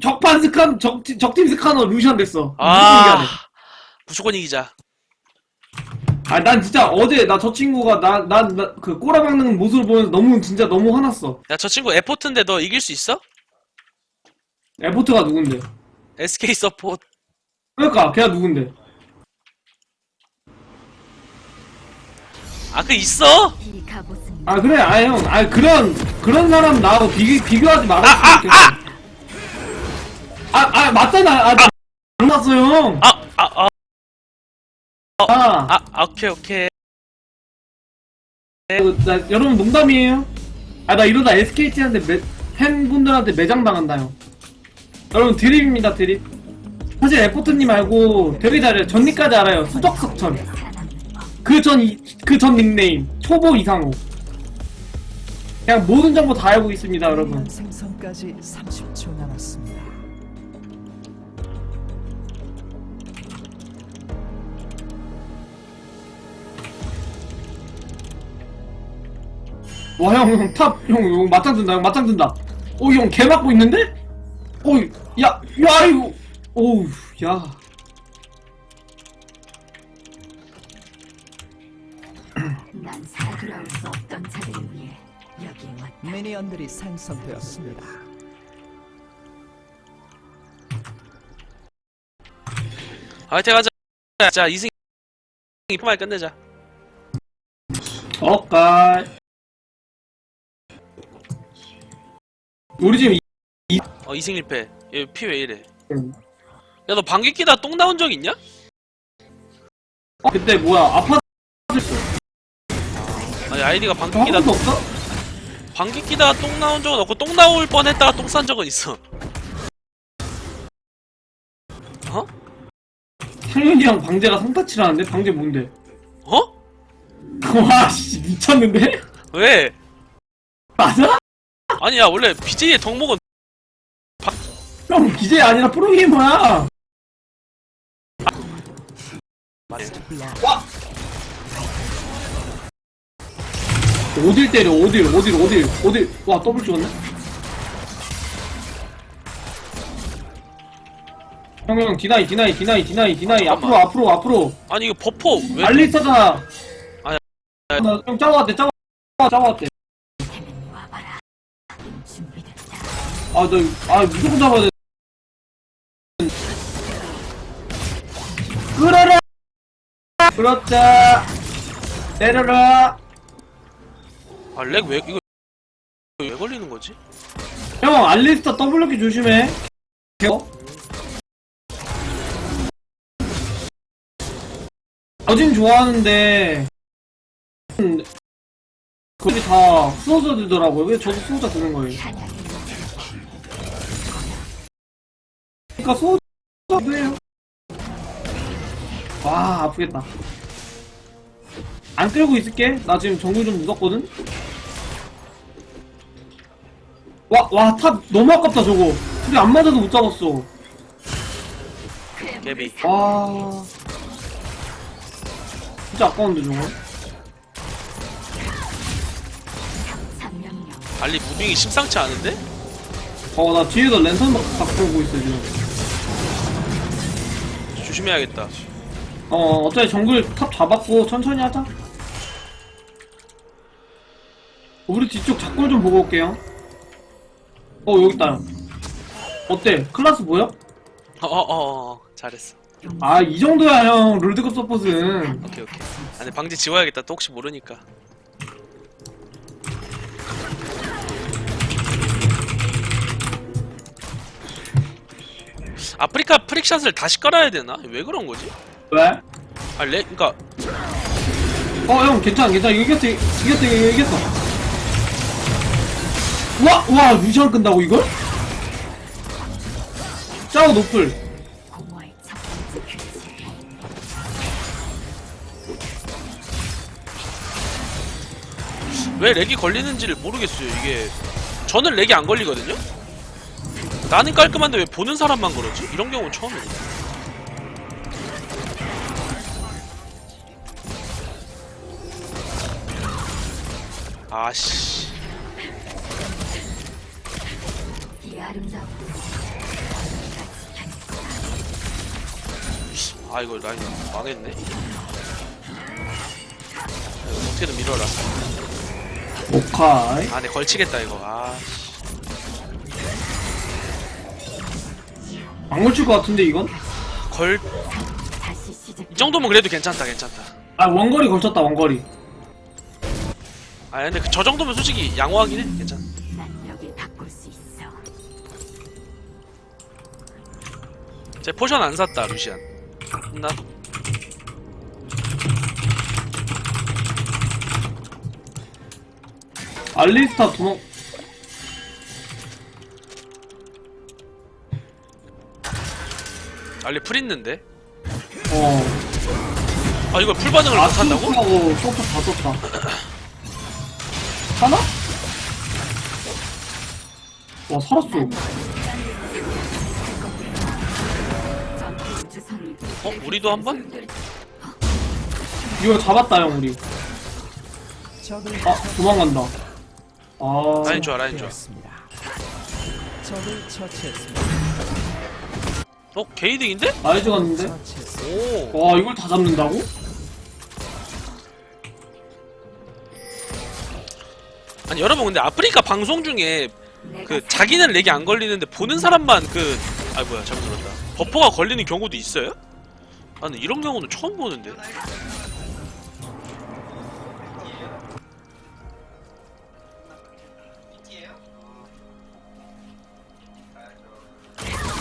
적판 스칸 적 적팀 스카너 루시안 됐어. 아 무조건 이기자 아 난 진짜 어제 나 저 친구가 나 난 그 꼬라박는 모습을 보면서 너무 진짜 너무 화났어. 야 저 친구 에포트인데 너 이길 수 있어? 에포트가 누군데? SK 서포트 그러니까 걔가 누군데? 아 그 있어? 아 그래 아형 아 그런 그런 사람 나하고 비교 비교하지 말아. 아 아 맞잖아 아나 몰랐어 형. 아아 아 아, 아, 아, 오케이 오케이 그, 나, 여러분 농담이에요. 아 나 이러다 SKT한테 매, 팬분들한테 매장 당한다 형. 여러분 드립입니다 드립. 사실 에포트님 알고 되게 잘해요. 전니까지 알아요. 법. 그전 그 전 닉네임 초보 이상호. 그냥 모든 정보 다 알고 있습니다 여러분. 생성까지 30초 남았습니다. 와형형탑형형 맞짱 든다 형 맞짱 든다. 오형 개 맞고 있는데? 오야야 이거 오우 야. 난 살아 돌아올 수 없던 자들을 위해 여기에 왔다. 미니언들이 생성되었습니다. 화이팅 하자 자 이승 이말 끝내자 어까. 우리 지금 이- 어 이승 1패 얘피 왜 이래 음. 야너 방귀 끼다 똥 나온 적 있냐? 어, 그때 뭐야 아파 아니 아이디가 방귀 한 끼다 번도 없어? 방귀 끼다가 똥 나온 적은 없고 똥 나올 뻔했다가 똥 싼 적은 있어 어? 상윤이랑 방제가 성타치라는데 방제 뭔데? 어? 와씨 미쳤는데? 왜? 맞아? 아니야 원래 BJ의 덕목은 형 BJ 아니라 프로게이머야. 와. 어딜 때려 어딜 어딜 어딜 어딜 와 더블 찍었네? 형형 디나이 디나이 디나이 디나이 디나이 앞으로 앞으로 앞으로 아니 이거 버퍼 왜 알리스타잖아 아니, 나- 형 짜고왔대 짜고 짜고왔대 아 나 아 무조건 잡아야 돼. 끌어라! 그렇자 때려라! 아 렉 왜 이거 왜 걸리는 거지? 형 알리스타 더블키 조심해. 어? 어진 좋아하는데. 음, 거기 다 수호자 되더라고요. 왜 저도 수호자 드는 거예요 사냥의 그러니까 수호자 돼요. 와 아프겠다. 안 끌고 있을게. 나 지금 정글 좀 묻었거든. 와 와 탑 너무 아깝다 저거. 둘이 안 맞아도 못 잡았어. 개비. 와. 진짜 아까운데 저거. 알리 무빙이 심상치 않은데? 어나 뒤에서 랜선 박- 바꾸고 있어 지금 조심해야겠다. 어 어차피 정글 탑 잡았고 천천히 하자. 우리 뒤쪽 작골 좀 보고 올게요. 어 여기 있다. 어때? 클라스 보여? 어어어 어, 잘했어. 아 이 정도야 형. 롤드컵 서폿은 오케이 오케이. 아니 방지 지워야겠다. 또 혹시 모르니까 아프리카 프릭샷을 다시 깔아야 되나? 왜 그런 거지? 왜? 아, 레, 그니까, 어 형 괜찮아 괜찮아 이겼어 이겼어 이거 이겼어 와! 와 루시안 끈다고 이걸? 짜오 노플. 왜 렉이 걸리는지를 모르겠어요, 이게. 저는 렉이 안 걸리거든요? 나는 깔끔한데 왜 보는 사람만 그러지? 이런 경우 처음이야. 아씨. 아 이거 라인 망했네. 이거 어떻게든 밀어라. 오카이. 아, 안에 걸치겠다 이거. 아씨. 안 걸칠 것 같은데, 이건? 걸... 이 정도면 그래도 괜찮다 괜찮다 아, 원거리 걸쳤다, 원거리. 아 근데 그 저 정도면 솔직히 양호하긴 해 괜찮아. 제 포션 안 샀다 루시안 나도 알리스타 도망, 알리 풀 있는데 어. 아 이거 풀 반응을 아, 못 한다고? 하고 소프 다 썼다. 하나? 와, 살았어. 어? 우리도 한 번? 이거 잡았다, 형, 우리. 아, 도망간다. 아. 라인 좋아 라인 좋아. 적을 처치했습니다. 어? 게이득인데? 나이즈 갔는데? 오 와, 이걸 다 잡는다고? 아니 여러분 근데 아프리카 방송 중에 그 자기는 렉이 안 걸리는데 보는 사람만 그 아 뭐야 잘못 들었다 버퍼가 걸리는 경우도 있어요? 아 근데 이런 경우는 처음 보는데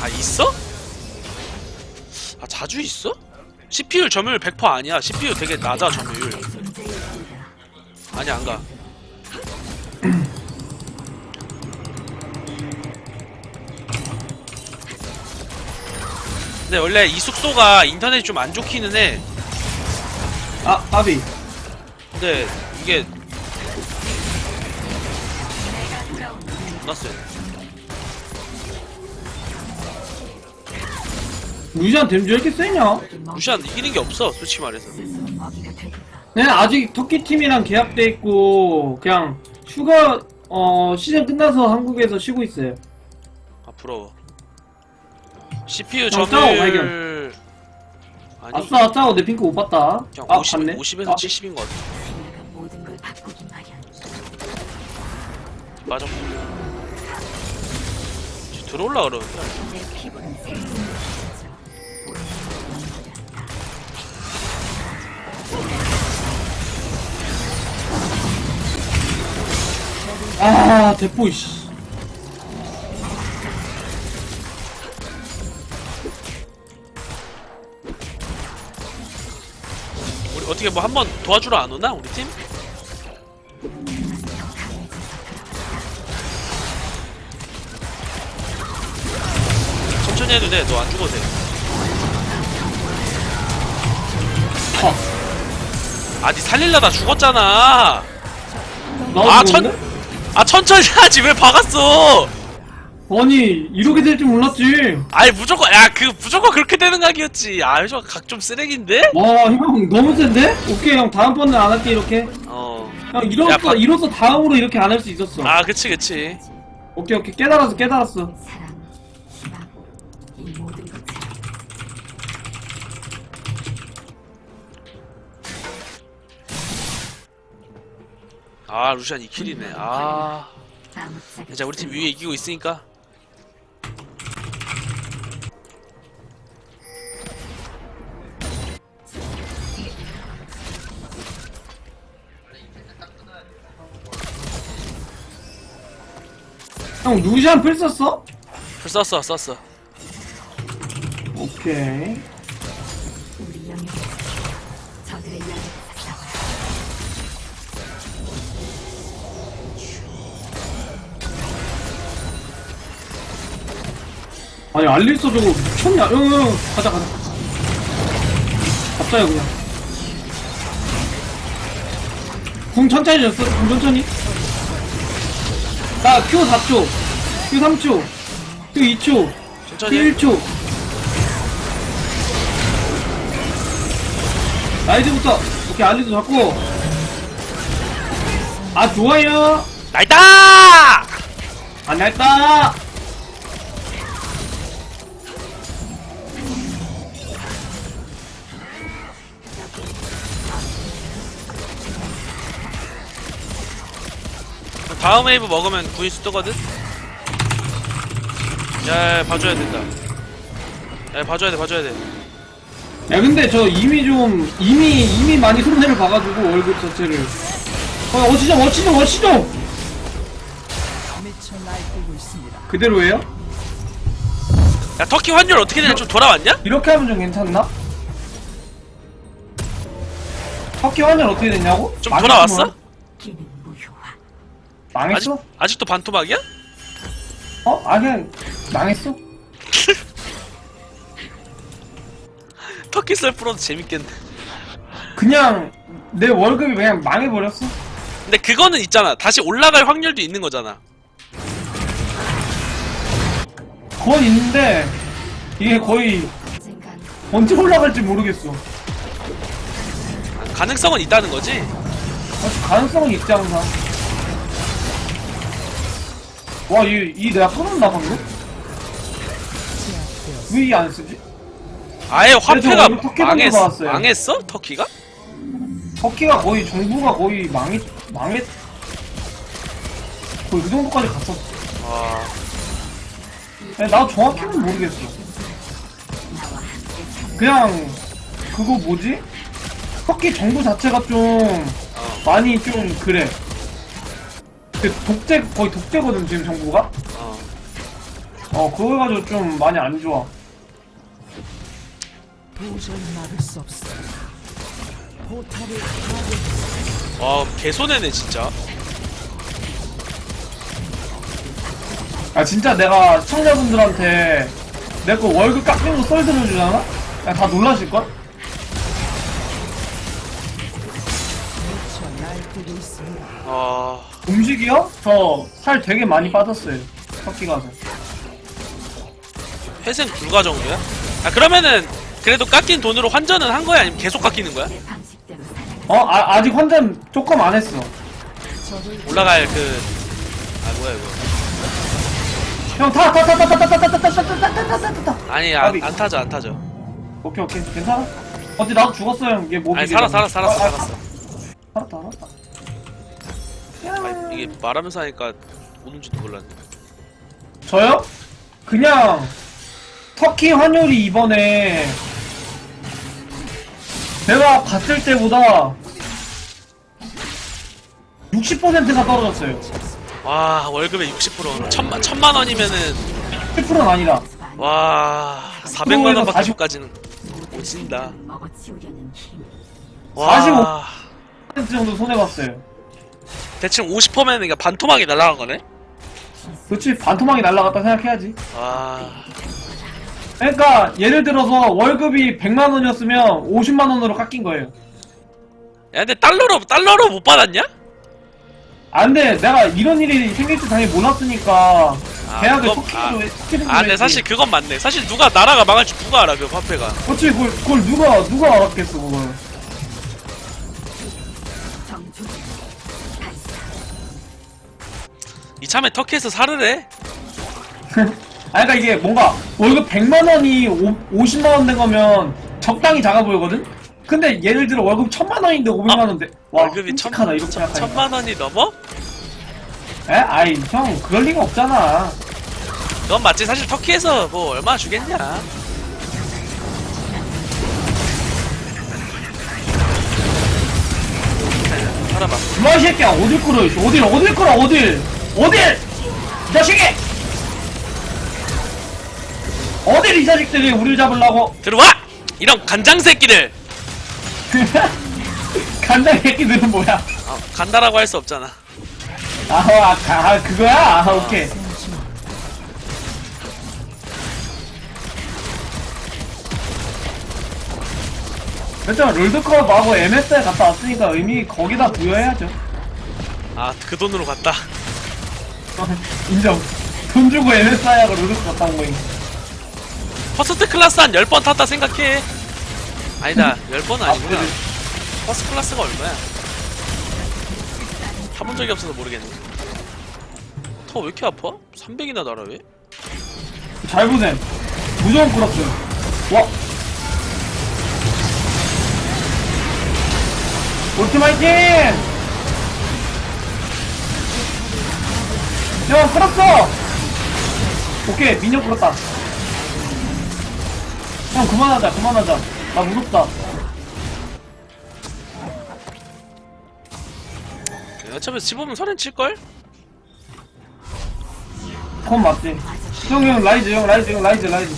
아 있어? 아 자주 있어? CPU 점유율 100% 아니야 CPU 되게 낮아 점유율 아니 안 가 근데 원래 이 숙소가 인터넷이 좀 안 좋기는 해. 아, 까비. 근데 이게 났어요. 루시안 댐지 왜 이렇게 세냐? 루시안 이기는 게 없어, 솔직히 말해서. 되겠다. 그냥 아직 터키 팀이랑 계약돼 있고, 그냥 휴가, 어, 시즌 끝나서 한국에서 쉬고 있어요. 아 부러워. CPU 형, 싸워, 점유율 아니 아싸, 짜오, 내 핑크 못 봤다. 그냥 아, 50, 봤네. 50에서 아, 70인 것 같아. 내가 모든 걸 바꾸기 마련. 맞아. 들어올라 그러는데. 내 피부는 아, 대포, 씨. 우리 어떻게 뭐 한번 도와주러 안 오나 우리 팀? 천천히 해도 돼. 너 안 죽어도 돼. 어, 아니 살릴라다 죽었잖아. 나도 아? 천- 아 천천히 하지 왜 박았어? 아니, 이렇게 될 줄 몰랐지. 아니 무조건 야 그 무조건 그렇게 되는 각이었지. 아 이거 각좀 쓰레기인데? 와, 형, 너무 센데? 오케이, 형, 다음번에 안 할게, 이렇게. 어. 형, 이로써, 야, 바- 이로써 다음으로 이렇게 안 할 수 있었어. 아 그치 그치. 오케이, 오케이, 깨달았어, 깨달았어. 사랑, 아 루시안 2킬이네. 아. 자 우리 팀 위에 이기고 있으니까. 형, 루시안 풀 썼어? 풀 썼어 썼어. 오케이. 아니, 알리스 저거 미쳤냐? 응, 응, 가자, 가자. 갑자기 그냥. 궁 천천히 줬어, 궁 천천히. 나 Q 4초, Q 3초, Q 2초, 천천히. Q 해. 1초. 라이즈부터, 오케이, 알리스 잡고. 아, 좋아요. 나이다! 안 날까? 다음 웨이브 먹으면 구인수 뜨거든? 야, 야 봐줘야 된다. 야, 봐줘야 돼, 봐줘야 돼. 야 근데 저 이미 좀 이미 이미 많이 손해를 봐가지고 월급 자체를 어 미쳐 날뛰고 있습니다. 그대로예요? 야, 터키 환율 어떻게 되냐? 좀 돌아왔냐? 이렇게 하면 좀 괜찮나? 터키 환율 어떻게 됐냐고? 좀 돌아왔어? 아직, 망했어? 아직도 반토막이야? 어? 아 그냥 망했어? 터키 셀프로도 재밌겠네. 그냥 내 월급이 그냥 망해버렸어 근데 그거는 있잖아. 다시 올라갈 확률도 있는 거잖아. 그건 있는데 이게 거의 언제 올라갈지 모르겠어 가능성은 있다는 거지? 어, 가능성은 있지 항상 와 이 이 내가 끊었나 방금? 제압되었습니다. 왜이 안 쓰지? 아예 화폐가 오늘 터키 방송 망했어? 나왔어요. 망했어? 터키가? 터키가 거의 정부가 거의 망했 망했 거의 그 정도까지 갔었어 와, 아니, 나 정확히는 모르겠어 그냥 그거 뭐지? 터키 정부 자체가 좀 어, 많이 좀 그래 그 독재 거의 독재거든 지금 정부가 어. 어 그거 가지고 좀 많이 안 좋아 도저히 막을 수 없습니다. 포탑을 파괴했습니다. 와, 개손해네, 진짜. 아 진짜 내가 시청자분들한테 내 거 월급 깎인 거 썰 들어주잖아? 야, 다 놀라실걸? 날뛰고 있습니다. 아, 음식이요? 저 살 되게 많이 빠졌어요 터키 가서 회생 불가 정도야? 아, 그러면은, 그래도 깎인 돈으로 환전은 한 거야? 아니면 계속 깎이는 거야? 내 방식대로 살아가. 어? 아, 아직 환전 조금 안 했어 올라갈 그, 아, 뭐야, 이거. 형 타 타 타 타 타 타 타 타 타 타 타 타 타타 아니, 안, 안 타져, 안 타져. 오케이 오케이 괜찮아? 어째 나도 죽었어 형얘 몸이 아니, 살았어, 살았어, 살았어, 아, 아, 살았어. 살았다 아, 이게 말하면서 하니까 오는지도 몰랐네. 저요? 그냥 터키 환율이 이번에 내가 갔을 때보다 60%가 떨어졌어요. 와, 월급의 60%. 천만, 천만 원이면은, 10%는 아니라. 와, 400만 원밖에 못 가지는. 오진다. 먹어치우려는 힘. 와, 45% 정도 손해봤어요. 대충 50%면 그러니까 반토막이 날아간 거네? 그렇지, 반토막이 날라갔다 생각해야지. 와, 그러니까, 예를 들어서 월급이 100만 원이었으면 50만 원으로 깎인 거예요. 야, 근데 달러로, 달러로 못 받았냐? 안 돼, 내가 이런 일이 생길 줄 당연히 몰랐으니까, 아, 계약을 그거- 터키로 아. 아, 근데. 사실 그건 맞네. 사실 누가 나라가 망할 줄 누가 알아, 그 화폐가. 그렇지, 그걸, 그걸 누가, 누가 알았겠어, 그걸. 이참에 터키에서 살으래. 아, 그러니까 이게 뭔가 월급 100만 원이 50만 원 된 거면 적당히 작아 보이거든? 근데 예를 들어 월급 1000만 원인데 500만 원 돼. 와, 월급이 천, 끔찍하다, 이렇게 천, 생각하니까. 천만 원이 넘어? 에? 아이, 형, 그럴 리가 없잖아. 그건 맞지. 사실 터키에서 뭐 얼마나 주겠냐. 살아봐. 이마, 이 새끼야, 어딜 끌어, 이씨. 어딜, 어딜 끌어, 어딜! 어딜! 이 자식이! 어딜 이 자식들이 우리를 잡으려고. 들어와! 이런 간장 새끼들! 간장 새끼들은 뭐야? 어, 간다라고 할 수 없잖아. 아, 아, 아, 그거야? 아, 오케이. 그렇죠. 롤드컵하고 MS에 갔다 왔으니까 의미 거기다 부여해야죠. 아, 그 돈으로 갔다. 인정. 돈 주고 MSI하고 갔다 온 거임. 퍼스트 클래스 한 10번 탔다 생각해. 아니다, 10번은 아니구나. 아, 퍼스트 클래스가 얼마야? 타본 적이 없어서 모르겠네. 터 왜 이렇게 아파? 300이나 날아 왜? 잘 보셈. 무조건 끌었어요. 와. 팀 화이팅! 형 끌었어! 오케이 민혁 끌었다. 형 그만하자 그만하자. 나 무섭다. 어차피 집으면 선은 칠걸? 그건 맞지. 형형 라이즈 형 라이즈 형 라이즈 라이즈.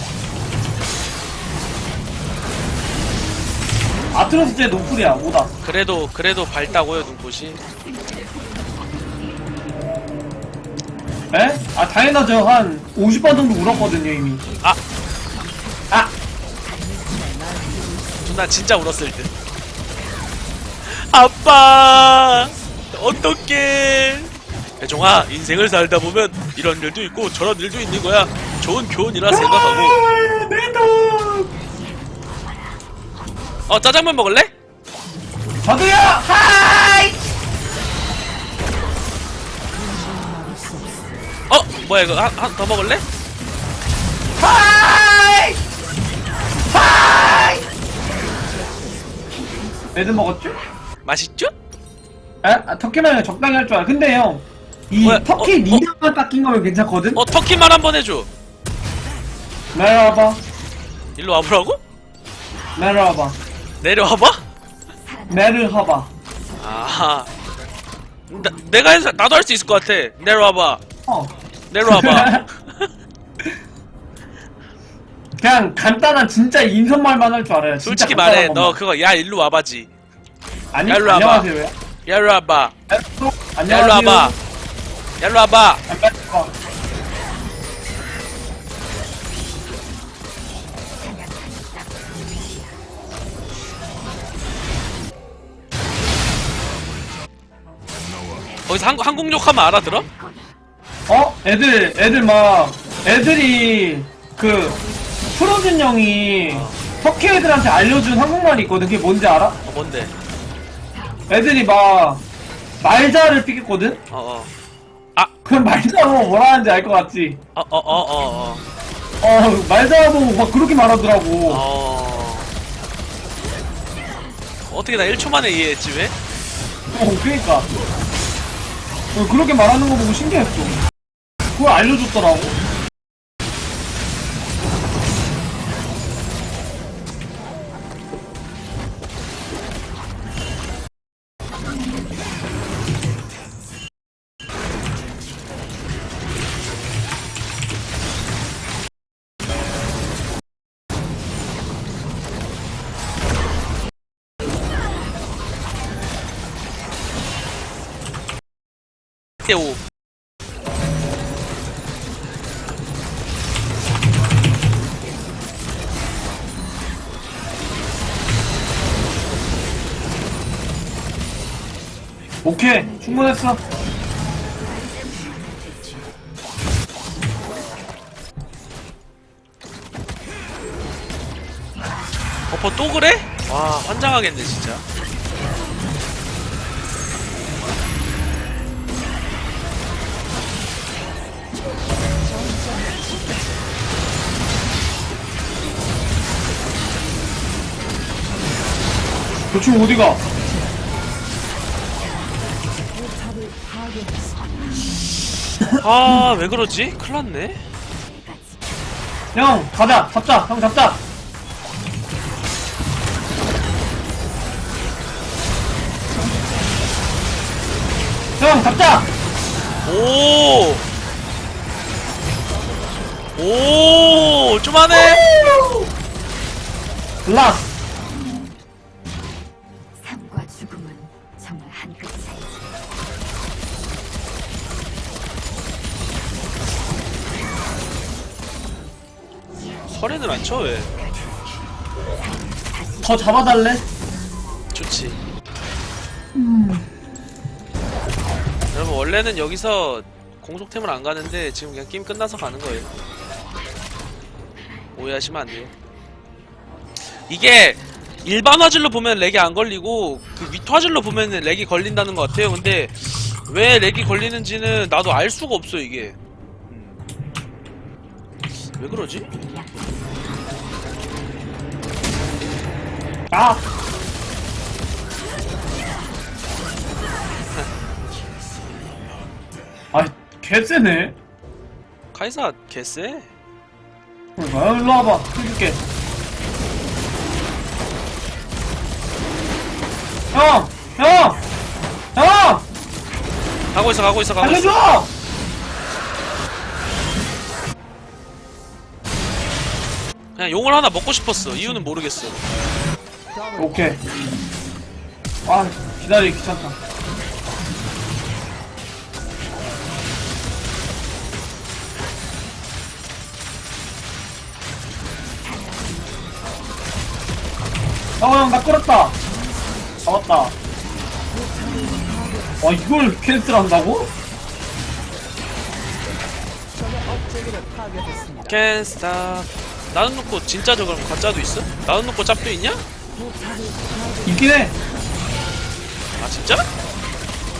아트로스 제 노플이야 오다. 그래도 그래도 밝다고요 눈꽃이 에? 아 당연하죠 한 50번 정도 울었거든요 이미. 아! 아! 나 진짜 울었을 듯. 아빠! 어떡해. 배종아 인생을 살다 보면 이런 일도 있고 저런 일도 있는 거야. 좋은 교훈이라 생각하고. 아, 내돈! 어 짜장면 먹을래? 저도요! 하 뭐야 이거 한한더 먹을래? 하이 하이 애들 먹었죠? 맛있죠? 에? 아, 터키만 적당히 할 줄 알아 근데 형 이 뭐야, 터키 어, 어? 리더만 깎인 거면 괜찮거든? 어 터키만 한번 해줘 내려와봐 일로 와보라고? 내려와봐 내려와봐? 내려와봐 아 나, 내가 해서 나도 할 수 있을 것 같아 내려와봐 어 내려와봐. 그냥 간단한 진짜 인선말만 할 줄 알아요. 진짜 솔직히 간단한 말해. 것만. 너 그거 야 일로 와봐지. 아니 야, 일로 와봐. 안녕하세요. 야 일로 와봐. 에, 또, 야 안녕하세요. 일로 와봐 야 일로 와봐. 안녕하세요. 거기서 한국 한국 욕 하면 알아들어? 어? 애들, 애들 막, 애들이, 그, 프로즌 형이, 터키 애들한테 알려준 한국말이 있거든. 그게 뭔지 알아? 어 뭔데? 애들이 막, 말자를 삐겠거든? 어 어 그럼 말자로 뭐라 하는지 알 것 같지? 어 어 어 어 어 어, 말자 보고 막 그렇게 말하더라고. 어 어떻게 나 1초 만에 이해했지 왜? 어, 그니까. 어, 그렇게 말하는 거 보고 신기했어. 그걸 알려줬더라고. 태우 오케이, 충분했어. 버퍼 또 그래? 와 환장하겠네 진짜 대충 어디가? 아 왜 그러지? 큰일 났네 형, 가자. 잡자. 형, 잡자. 형, 잡자. 오! 오! 좀 하네? 라스. 설에는 안 쳐, 왜? 더 잡아달래? 좋지. 여러분, 원래는 여기서 공속템을 안 가는데 지금 그냥 게임 끝나서 가는 거예요. 오해하시면 안 돼요. 이게 일반 화질로 보면 렉이 안 걸리고 그 윗 화질로 보면 렉이 걸린다는 것 같아요. 근데 왜 렉이 걸리는지는 나도 알 수가 없어 이게. 음. 왜 그러지? 아. 아, 개쎄네. 카이사 개쎄 아, 일로 와봐. 해줄게. 형! 형! 형! 가고 있어 가고 있어 가고 있어 알려줘! 그냥 용을 하나 먹고 싶었어 이유는 모르겠어 오케이. 아, 기다리기 귀찮다. 어, 형, 나 끌었다. 잡았다. 와, 이걸 캔슬한다고? Can't stop 나는 놓고 진짜 저 그럼 가짜도 있어? 나는 놓고 짭도 있냐? 있긴 해. 아 진짜?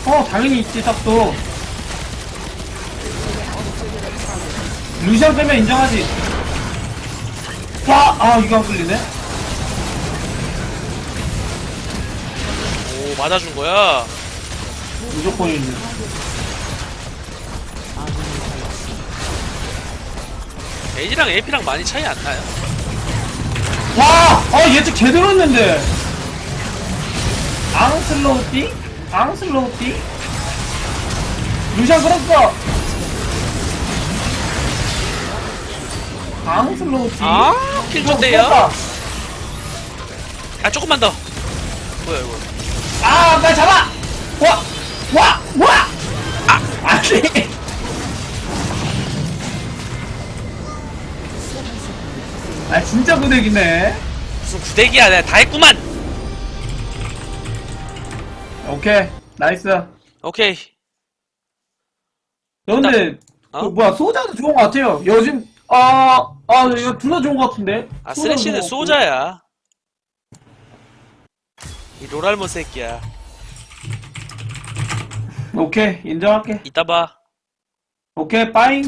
어, 당연히 있지, 탑도. 루시안 빼면 인정하지. 와, 아, 이거 안 끌리네? 오 맞아준 거야 무조건이지. A랑 AP랑 많이 차이 안 나요 와! 아, 예측 제대로 했는데! 앙슬로우띠? 앙슬로우띠? 루시안 끌었어! 앙슬로우띠? 아 킬존데요? 아 조금만 더 뭐야 이거 아, 빨리 잡아! 와! 와! 와! 아! 아니! 아, 진짜 부대기네. 무슨 구대기야 내가 다 했구만 오케이. 나이스. 오케이 야, 근데, 어? 그 뭐야, 소자도 좋은 것 같아요. 요즘, 아, 아, 이거 둘 다 좋은 것 같은데? 아 소자도 쓰레쉬는 좋은 것 같고. 소자야 이 로랄모 새끼야 오케이, 인정할게. 이따 봐 오케이, 빠잉.